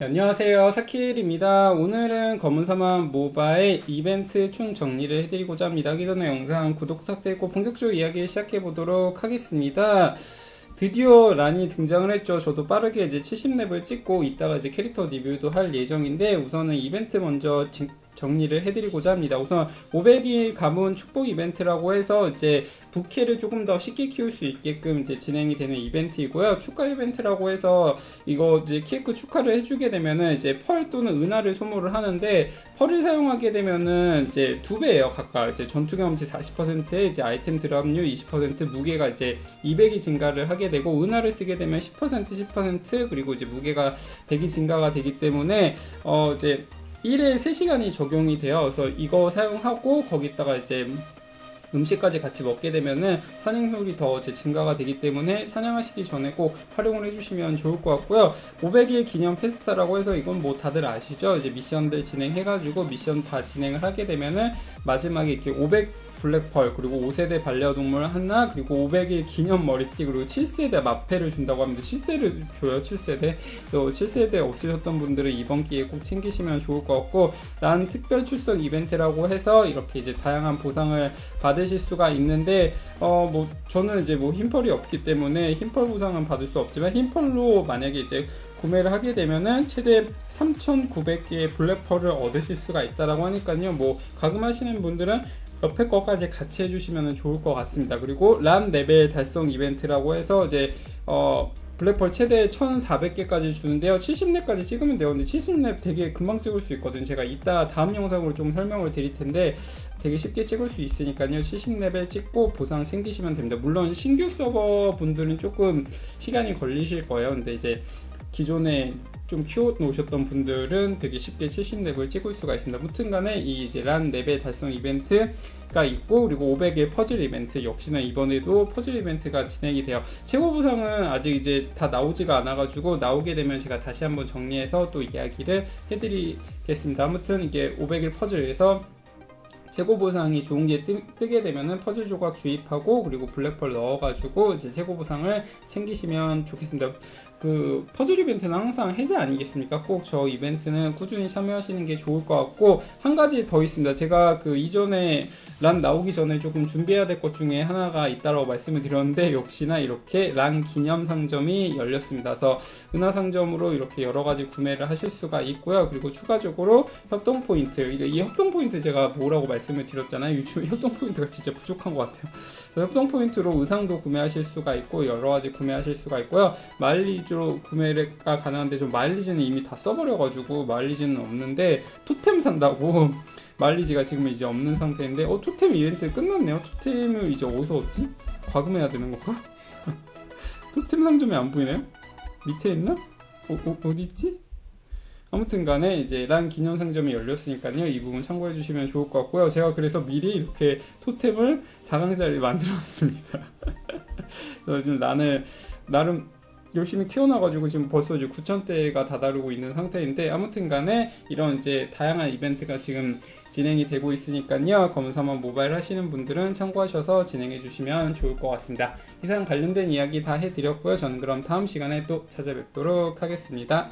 네, 안녕하세요. 사키일입니다. 오늘은 검은사만 모바일 이벤트 총 정리를 해드리고자 합니다. 하기 전에 영상 구독 부탁드리고 본격적으로 이야기 시작해 보도록 하겠습니다. 드디어 란이 등장을 했죠. 저도 빠르게 이제 70렙을 찍고 이따가 이제 캐릭터 리뷰도 할 예정인데 우선은 이벤트 먼저 진- 정리를 해드리고자 합니다. 우선 500일 가문 축복 이벤트라고 해서 이제 부캐를 조금 더 쉽게 키울 수 있게끔 이제 진행이 되는 이벤트이고요. 축하 이벤트라고 해서 이거 이제 키에크 축하를 해주게 되면은 이제 펄 또는 은하를 소모를 하는데 펄을 사용하게 되면은 이제 두 배예요 각각 이제 전투 경험치 40% 이제 아이템 드랍률 20% 무게가 이제 200이 증가를 하게 되고 은하를 쓰게 되면 10% 10% 그리고 이제 무게가 100이 증가가 되기 때문에 어 이제 1회 3시간이 적용이. 그래서 이거 사용하고 거기다가 이제 음식까지 같이 먹게 되면은 사냥 효율이 더 이제 증가가 되기 때문에 사냥하시기 전에 꼭 활용을 해주시면 좋을 것 같고요. 500일 기념 페스타라고 해서 이건 뭐 다들 아시죠? 이제 미션들 진행해가지고 미션 다 진행을 하게 되면은 마지막에 이렇게 500 블랙펄 그리고 5세대 반려동물 하나 그리고 500일 기념 머리띠 그리고 7세대 마패를 준다고 합니다. 7세를 줘요 7세대 또 7세대 없으셨던 분들은 이번 기회에 꼭 챙기시면 좋을 것 같고 난 특별 출석 이벤트라고 해서 이렇게 이제 다양한 보상을 받 으실 수가 있는데 어 뭐 저는 이제 뭐 흰펄이 없기 때문에 흰펄 보상은 받을 수 없지만 흰펄로 만약에 이제 구매를 하게 되면은 최대 3,900개의 블랙펄을 얻으실 수가 있다라고 하니까요. 뭐 가금하시는 분들은 옆에 거까지 같이 해주시면 좋을 것 같습니다. 그리고 람 레벨 달성 이벤트라고 해서 이제 어 블랙펄 최대 1,400개까지 주는데요. 70렙까지 찍으면 돼요. 근데 70렙 되게 금방 찍을 수 있거든요. 제가 이따 다음 영상으로 좀 설명을 드릴 텐데 되게 쉽게 찍을 수 있으니까요. 70렙을 찍고 보상 챙기시면 됩니다. 물론 신규 서버 분들은 조금 시간이 걸리실 거예요. 근데 이제 기존에 좀 키워 놓으셨던 분들은 되게 쉽게 70렙을 찍을 수가 있습니다. 무튼 간에 이 이제 란 레벨 달성 이벤트가 있고 그리고 500일 퍼즐 이벤트 역시나 이번에도 퍼즐 이벤트가 진행이 돼요. 최고 보상은 아직 이제 다 나오지가 않아 가지고 나오게 되면 제가 다시 한번 정리해서 또 이야기를 해 드리겠습니다. 아무튼 이게 500일 퍼즐에서 재고 보상이 좋은 게 뜨, 게 되면은 퍼즐 조각 주입하고 그리고 블랙펄 넣어가지고 이제 재고 보상을 챙기시면 좋겠습니다. 그 퍼즐 이벤트는 항상 해제 아니겠습니까? 꼭 저 이벤트는 꾸준히 참여하시는 게 좋을 것 같고 한 가지 더 있습니다. 제가 그 이전에 란 나오기 전에 조금 준비해야 될 것 중에 하나가 있다라고 말씀을 드렸는데 역시나 이렇게 란 기념 상점이 열렸습니다. 그래서 은하 상점으로 이렇게 여러 가지 구매를 하실 수가 있고요. 그리고 추가적으로 협동 포인트 이 협동 포인트 제가 뭐라고 말씀을 드렸잖아요. 요즘 협동 포인트가 진짜 부족한 것 같아요. 협동 포인트로 의상도 구매하실 수가 있고 여러 가지 구매하실 수가 있고요. 마일 리지로 구매가 가능한데 좀 마일리지는 이미 다 써버려가지고 마일리지는 없는데 토템 산다고 마일리지가 지금 이제 없는 상태인데 어 토템 이벤트 끝났네요. 토템을 이제 어디서 얻지? 과금해야 되는 건가? 토템 상점이 안 보이네요. 밑에 있나? 어, 어, 어디 있지? 아무튼 간에 이제 란 기념 상점이 열렸으니까요. 이 부분 참고해 주시면 좋을 것 같고요. 제가 그래서 미리 이렇게 토템을 4강짜리 만들었습니다. 그래서 지금 란을 나름 열심히 키워놔가지고 지금 벌써 이제 9,000대가 다다르고 있는 상태인데 아무튼 간에 이런 이제 다양한 이벤트가 지금 진행이 되고 있으니까요. 검사만 모바일 하시는 분들은 참고하셔서 진행해 주시면 좋을 것 같습니다. 이상 관련된 이야기 다 해드렸고요. 저는 그럼 다음 시간에 또 찾아뵙도록 하겠습니다.